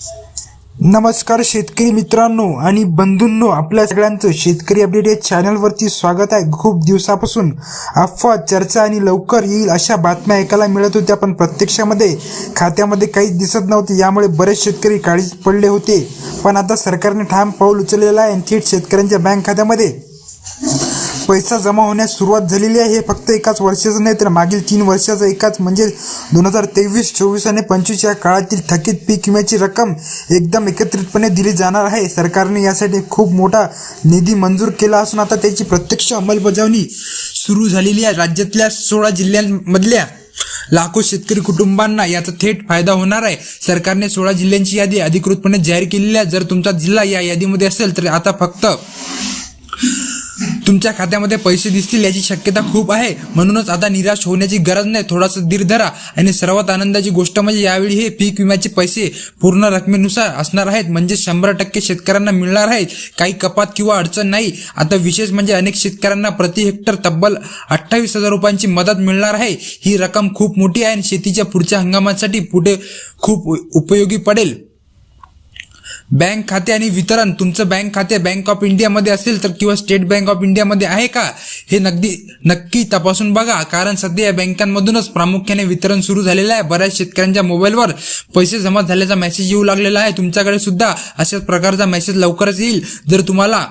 नमस्कार शेतकरी मित्रांनो आणि बंधूंनो आपल्या सगळ्यांचं शेतकरी अपडेट या चॅनलवरती स्वागत आहे. खूप दिवसापासून अफवा चर्चा आणि लवकर येईल अशा बातम्या ऐकायला मिळत होत्या पण प्रत्यक्षामध्ये खात्यामध्ये काहीच दिसत नव्हते. यामुळे बरेच शेतकरी काळीच पडले होते. पण आता सरकारने ठाम पाऊल उचललेला आहे आणि थेट शेतकऱ्यांच्या बँक खात्यामध्ये पैसा जमा होण्यास सुरुवात झालेली आहे. हे फक्त एकाच वर्षाचं नाही तर मागील तीन वर्षाचं एकाच म्हणजे दोन हजार तेवीस चोवीस आणि पंचवीस या काळातील थकीत पीक विम्याची रक्कम एकदम एकत्रितपणे दिली जाणार आहे. सरकारने यासाठी खूप मोठा निधी मंजूर केला असून आता त्याची प्रत्यक्ष अंमलबजावणी सुरू झालेली आहे. राज्यातल्या सोळा जिल्ह्यांमधल्या लाखो शेतकरी कुटुंबांना याचा थेट फायदा होणार आहे. सरकारने सोळा जिल्ह्यांची यादी अधिकृतपणे जाहीर केलेली आहे. जर तुमचा जिल्हा या यादीमध्ये असेल तर आता फक्त तुमच्या खात्यामध्ये पैसे दिसतील याची शक्यता खूप आहे. म्हणूनच आता निराश होण्याची गरज नाही. थोडासा धीर धरा आणि सर्वात आनंदाची गोष्ट म्हणजे यावेळी हे पीक विम्याचे पैसे पूर्ण रकमेनुसार असणार आहेत. म्हणजे शंभर टक्के शेतकऱ्यांना मिळणार आहेत. काही कपात किंवा अडचण नाही. आता विशेष म्हणजे अनेक शेतकऱ्यांना प्रति हेक्टर तब्बल अठ्ठावीस हजार रुपयांची मदत मिळणार आहे. ही रक्कम खूप मोठी आहे आणि शेतीच्या पुढच्या हंगामासाठी पुढे खूप उपयोगी पडेल. बँक खाते आणि वितरण तुमचं बँक खाते बँक ऑफ इंडियामध्ये असेल तर किंवा स्टेट बँक ऑफ इंडियामध्ये आहे का? हे नगदी नक्की तपासून बघा कारण सध्या या बँकांमधूनच प्रामुख्याने वितरण सुरू झालेलं आहे. बऱ्याच शेतकऱ्यांच्या मोबाईलवर पैसे जमा झाल्याचा मेसेज येऊ लागलेला आहे. तुमच्याकडे सुद्धा अशाच प्रकारचा मेसेज लवकरच येईल. जर तुम्हाला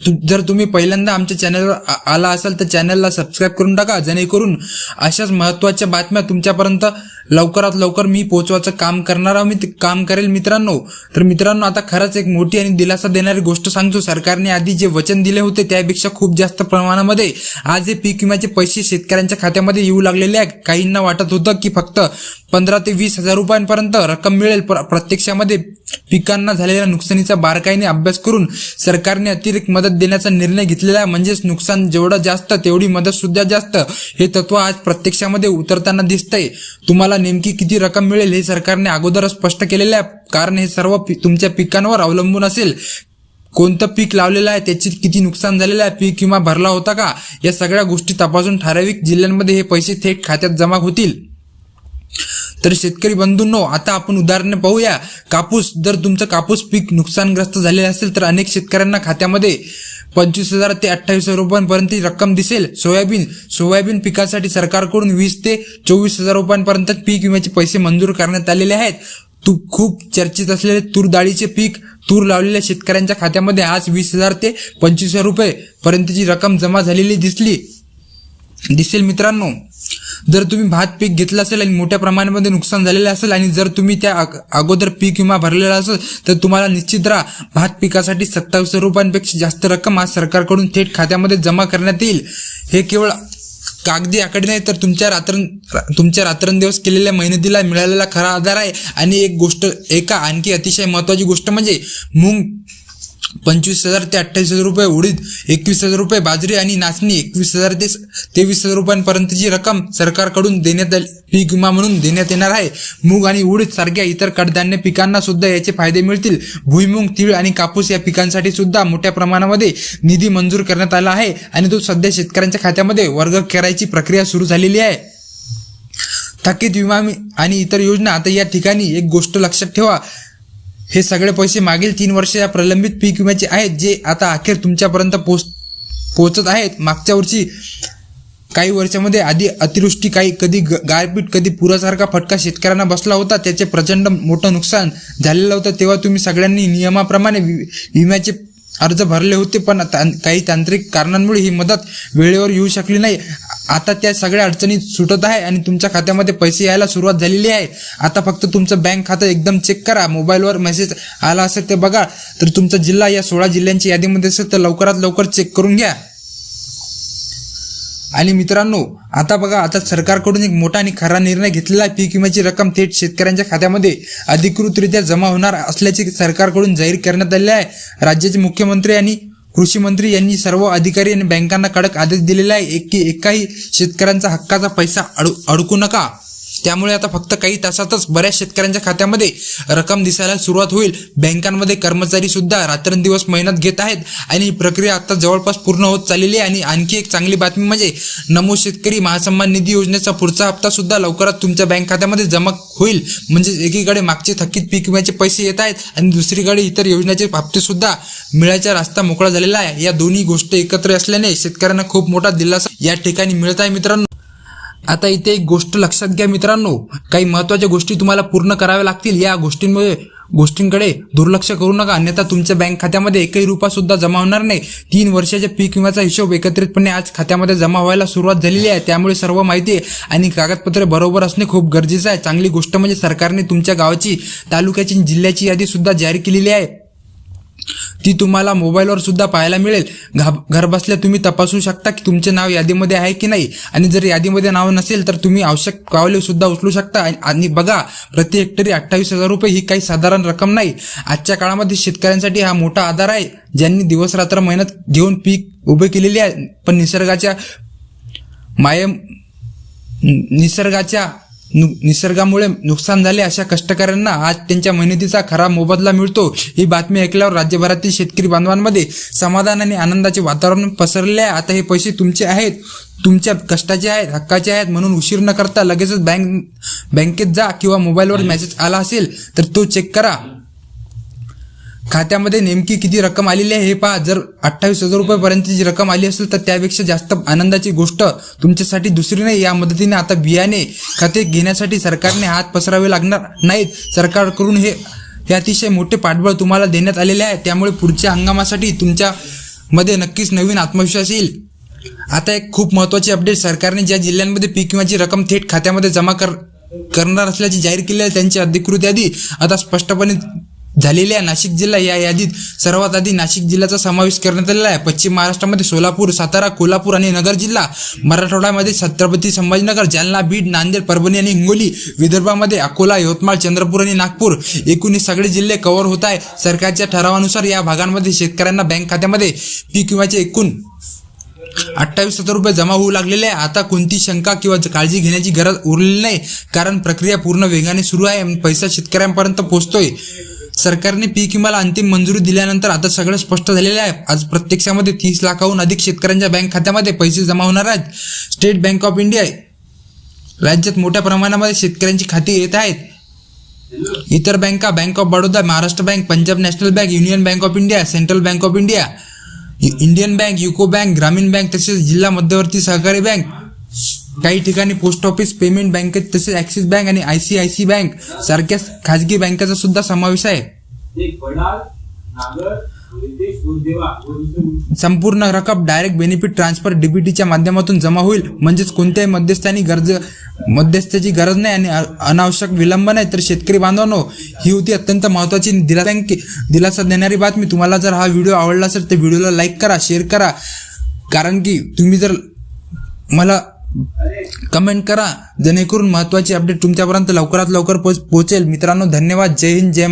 जर तुम्ही पहिल्यांदा आमच्या चॅनलवर आला असाल तर चॅनलला सबस्क्राईब करून टाका. जेणेकरून अशाच महत्त्वाच्या बातम्या तुमच्यापर्यंत लवकरात लवकर मी पोहोचवायचं काम करणार आहोत मी काम करेल मित्रांनो. तर मित्रांनो आता खरंच एक मोठी आणि दिलासा देणारी गोष्ट सांगतो. सरकारने आधी जे वचन दिले होते त्यापेक्षा खूप जास्त प्रमाणामध्ये आज हे पीक विम्याचे पैसे शेतकऱ्यांच्या खात्यामध्ये येऊ लागलेले आहे काहींना वाटत होतं की फक्त पंधरा ते वीस हजार रुपयांपर्यंत रक्कम मिळेल. प्र- प्रत्यक्षामध्ये पिकांना झालेल्या नुकसानीचा बारकाईने अभ्यास करून सरकारने अतिरिक्त मदत देण्याचा निर्णय घेतलेला आहे. म्हणजेच नुकसान जेवढं जास्त तेवढी मदत सुद्धा जास्त. हे तत्व आज प्रत्यक्षामध्ये उतरताना दिसतंय. तुम्हाला नेमकी किती रक्कम मिळेल हे सरकारने अगोदरच स्पष्ट केलेलं आहे. कारण हे सर्व पी- तुमच्या पिकांवर अवलंबून असेल. कोणतं पीक लावलेलं आहे त्याची किती नुकसान झालेलं आहे पीक किंवा भरला होता का? या सगळ्या गोष्टी तपासून ठराविक जिल्ह्यांमध्ये हे पैसे थेट खात्यात जमा होतील. तर शेतकरी बंधूंनो आता आपण उदाहरणे पाहूया. कापूस जर तुमचं कापूस पीक नुकसानग्रस्त झालेलं असेल तर अनेक शेतकऱ्यांना खात्यामध्ये पंचवीस हजार ते अठ्ठावीस हजार रुपयांपर्यंत ही रक्कम दिसेल. सोयाबीन सोयाबीन पिकासाठी सरकारकडून वीस ते चोवीस हजार रुपयांपर्यंत पीक विम्याचे पैसे मंजूर करण्यात आलेले आहेत. तू खूप चर्चेत असलेले तूर डाळीचे पीक तूर लावलेल्या शेतकऱ्यांच्या खात्यामध्ये आज वीस हजार ते पंचवीस हजार रुपये पर्यंतची रक्कम जमा झालेली दिसली. दिसेल मित्रांनो. जर तुम्ही भात पीक घेतलं असेल आणि मोठ्या प्रमाणामध्ये नुकसान झालेलं असेल आणि जर तुम्ही त्या अगोदर पीक विमा भरलेला असेल तर तुम्हाला निश्चित राहा भात पिकासाठी सत्तावीस रुपयांपेक्षा जास्त रक्कम आज सरकारकडून थेट खात्यामध्ये जमा करण्यात येईल. हे केवळ कागदी आकडे नाही तर तुमच्या रात्र तुमच्या रात्रंदिवस केलेल्या मेहनतीला मिळालेला खरा आधार आहे. आणि एक गोष्ट एका आणखी अतिशय महत्त्वाची गोष्ट म्हणजे मूंग पंचवीस हजार ते अठ्ठावीस हजार रुपये उडीद एकवीस हजार रुपये बाजरी आणि नाचणी एकवीस हजार ते तेवीस हजार रुपयांपर्यंतची रक्कम सरकारकडून देण्यात आली. पीक विमा म्हणून देण्यात येणार आहे. मूग आणि उडीद सारख्या इतर कडधान्य पिकांना सुद्धा याचे फायदे मिळतील. भुईमूग तीळ आणि कापूस या पिकांसाठी सुद्धा मोठ्या प्रमाणामध्ये निधी मंजूर करण्यात आला आहे आणि तो सध्या शेतकऱ्यांच्या खात्यामध्ये वर्ग करायची प्रक्रिया सुरू झालेली आहे. थकीत विमा आणि इतर योजना आता या ठिकाणी एक गोष्ट लक्षात ठेवा. हे सगळे पैसे मागील तीन वर्ष या प्रलंबित पीक विम्याचे आहेत जे आता अखेर तुमच्यापर्यंत पोच पोचत आहेत. मागच्या वर्षी काही वर्षामध्ये आधी अतिवृष्टी काही कधी ग- गारपीट कधी पुरासारखा फटका शेतकऱ्यांना बसला होता. त्याचे प्रचंड मोठं नुकसान झालेलं होतं. तेव्हा तुम्ही सगळ्यांनी नियमाप्रमाणे वि- विम्याचे अर्ज भरले होते पण तां- काही तांत्रिक कारणांमुळे ही मदत वेळेवर येऊ शकली नाही. आता त्या सगळ्या अडचणी सुटत आहे आणि तुमच्या खात्यामध्ये पैसे यायला सुरुवात झालेली आहे. आता फक्त तुमचं बँक खातं एकदम चेक करा. मोबाईलवर मेसेज आला असेल ते बघा. तर तुमचा जिल्हा या सोळा जिल्ह्यांच्या यादीमध्ये असेल तर लवकरात लवकर चेक करून घ्या. आणि मित्रांनो आता बघा आता सरकारकडून एक मोठा आणि खरा निर्णय घेतलेला आहे. पीक विम्याची रक्कम थेट शेतकऱ्यांच्या खात्यामध्ये अधिकृतरित्या जमा होणार असल्याचे सरकारकडून जाहीर करण्यात आले आहे. राज्याचे मुख्यमंत्री आणि कृषी मंत्री यांनी सर्व अधिकारी आणि बँकांना कडक आदेश दिलेला आहे. एक की एकाही शेतकऱ्यांचा हक्काचा पैसा अडू अडकू नका. त्यामुळे आता फक्त काही तासातच बऱ्याच शेतकऱ्यांच्या खात्यामध्ये रक्कम दिसायला सुरुवात होईल. बँकांमध्ये कर्मचारी सुद्धा रात्रंदिवस मेहनत घेत आहेत आणि ही प्रक्रिया आता जवळपास पूर्ण होत चाललेली आहे. आणि आणखी एक चांगली बातमी म्हणजे नमो शेतकरी महासन्मान निधी योजनेचा पुढचा हप्ता सुद्धा लवकरात तुमच्या बँक खात्यामध्ये जमा होईल. म्हणजे एकीकडे मागचे थकीत पीक विम्याचे पैसे येत आहेत आणि दुसरीकडे इतर योजनेचे हप्ते सुद्धा मिळायचा रस्ता मोकळा झालेला आहे. या दोन्ही गोष्टी एकत्र असल्याने शेतकऱ्यांना खूप मोठा दिलासा या ठिकाणी मिळत आहे मित्रांनो. आता इथे एक गोष्ट लक्षात घ्या मित्रांनो. काही महत्त्वाच्या गोष्टी तुम्हाला पूर्ण कराव्या लागतील. या गोष्टींमुळे गोष्टींकडे दुर्लक्ष करू नका. अन्यथा तुमच्या बँक खात्यामध्ये एकही रुपया सुद्धा जमा होणार नाही. तीन वर्षाच्या पीक विम्याचा हिशोब एकत्रितपणे आज खात्यामध्ये जमा व्हायला सुरुवात झालेली आहे. त्यामुळे सर्व माहिती आणि कागदपत्रे बरोबर असणे खूप गरजेचं आहे. चांगली गोष्ट म्हणजे सरकारने तुमच्या गावाची तालुक्याची जिल्ह्याची यादी सुद्धा जाहीर केलेली आहे. ती तुम्हाला मोबाईलवर सुद्धा पाहायला मिळेल. घा- घरबसल्या तुम्ही तपासू शकता की तुमचे नाव यादीमध्ये आहे की नाही. आणि जर यादीमध्ये नाव नसेल तर तुम्ही आवश्यक पावले सुद्धा उचलू शकता. आणि- आणि बघा प्रति हेक्टरी अठ्ठावीस हजार रुपये ही काही साधारण रक्कम नाही. आजच्या काळामध्ये शेतकऱ्यांसाठी हा मोठा आधार आहे. ज्यांनी दिवस रात्र मेहनत घेऊन पीक उभे केलेले आहे पण निसर्गाच्या माय निसर्गाच्या नु निसर्गामुळे नुकसान झाले अशा कष्टकऱ्यांना आज त्यांच्या मेहनतीचा खरा मोबदला मिळतो. ही बातमी ऐकल्यावर राज्यभरातील शेतकरी बांधवांमध्ये समाधान आणि आनंदाचे वातावरण पसरले आहे. आता हे पैसे तुमचे आहेत. तुमच्या कष्टाचे आहेत हक्काचे आहेत म्हणून उशीर न करता लगेचच बँक बँकेत जा किंवा मोबाईलवर मेसेज आला असेल तर तो चेक करा. खात्यामध्ये नेमकी किती रक्कम आलेली आहे हे पहा. जर अठ्ठावीस हजार रुपयेपर्यंतची रक्कम आली असेल तर त्यापेक्षा जास्त आनंदाची गोष्ट तुमच्यासाठी दुसरी नाही. या मदतीने आता बियाणे खाते घेण्यासाठी सरकारने हात पसरावे लागणार नाहीत. सरकारकडून हे हे अतिशय मोठे पाठबळ तुम्हाला देण्यात आलेले आहे. त्यामुळे पुढच्या हंगामासाठी तुमच्यामध्ये नक्कीच नवीन आत्मविश्वास येईल. आता एक खूप महत्त्वाची अपडेट सरकारने ज्या जिल्ह्यांमध्ये पीक विम्याची रक्कम थेट खात्यामध्ये जमा कर करणार असल्याची जाहीर केली आहे त्यांची अधिकृत यादी आता स्पष्टपणे झालेल्या नाशिक जिल्हा या यादीत सर्वात आधी नाशिक जिल्ह्याचा समावेश करण्यात आलेला आहे. पश्चिम महाराष्ट्रामध्ये सोलापूर सातारा कोल्हापूर आणि नगर जिल्हा मराठवाड्यामध्ये छत्रपती संभाजीनगर जालना बीड नांदेड परभणी आणि हिंगोली विदर्भामध्ये अकोला यवतमाळ चंद्रपूर आणि नागपूर एकूण सगळे जिल्हे कव्हर होत आहे. सरकारच्या ठरावानुसार या भागांमध्ये शेतकऱ्यांना बँक खात्यामध्ये पीक विम्याचे एकूण अठ्ठावीस हजार रुपये जमा होऊ लागलेले आहे. आता कोणती शंका किंवा काळजी घेण्याची गरज उरलेली नाही कारण प्रक्रिया पूर्ण वेगाने सुरू आहे पैसा शेतकऱ्यांपर्यंत पोहोचतोय. सरकारने पीक विम्याला अंतिम मंजुरी दिल्यानंतर आता सगळं स्पष्ट झालेलं आहे. आज प्रत्यक्षामध्ये तीस लाखाहून अधिक शेतकऱ्यांच्या बँक खात्यामध्ये पैसे जमा होणार आहेत. स्टेट बँक ऑफ इंडिया राज्यात मोठ्या प्रमाणामध्ये शेतकऱ्यांची खाती येत आहेत. इतर बँका bank of Baroda Maharashtra bank Punjab national bank union bank of India central bank of India Indian bank UCO bank ग्रामीण बँक तसेच जिल्हा मध्यवर्ती सहकारी बँक काही ठिकाणी पोस्ट ऑफिस पेमेंट बँकेत तसेच ॲक्सिस बँक आणि I C I C bank सारख्या खाजगी बँकेचा सुद्धा समावेश आहे. संपूर्ण रक्कम डायरेक्ट बेनिफिट ट्रान्सफर डीबीटीच्या माध्यमातून जमा होईल. म्हणजेच कोणत्याही मध्यस्थानी गरज मध्यस्थाची गरज नाही आणि अनावश्यक विलंब नाही. तर शेतकरी बांधवांनो ही होती अत्यंत महत्त्वाची दिला दिलासा देणारी बातमी. तुम्हाला जर हा व्हिडिओ आवडला असेल तर व्हिडिओला लाईक करा शेअर करा. कारण की तुम्ही जर मला कमेंट करा जेणेकरून महत्त्वाची अपडेट तुमच्यापर्यंत लवकरात लवकर पोच पोहोचेल मित्रांनो धन्यवाद. जय हिंद जय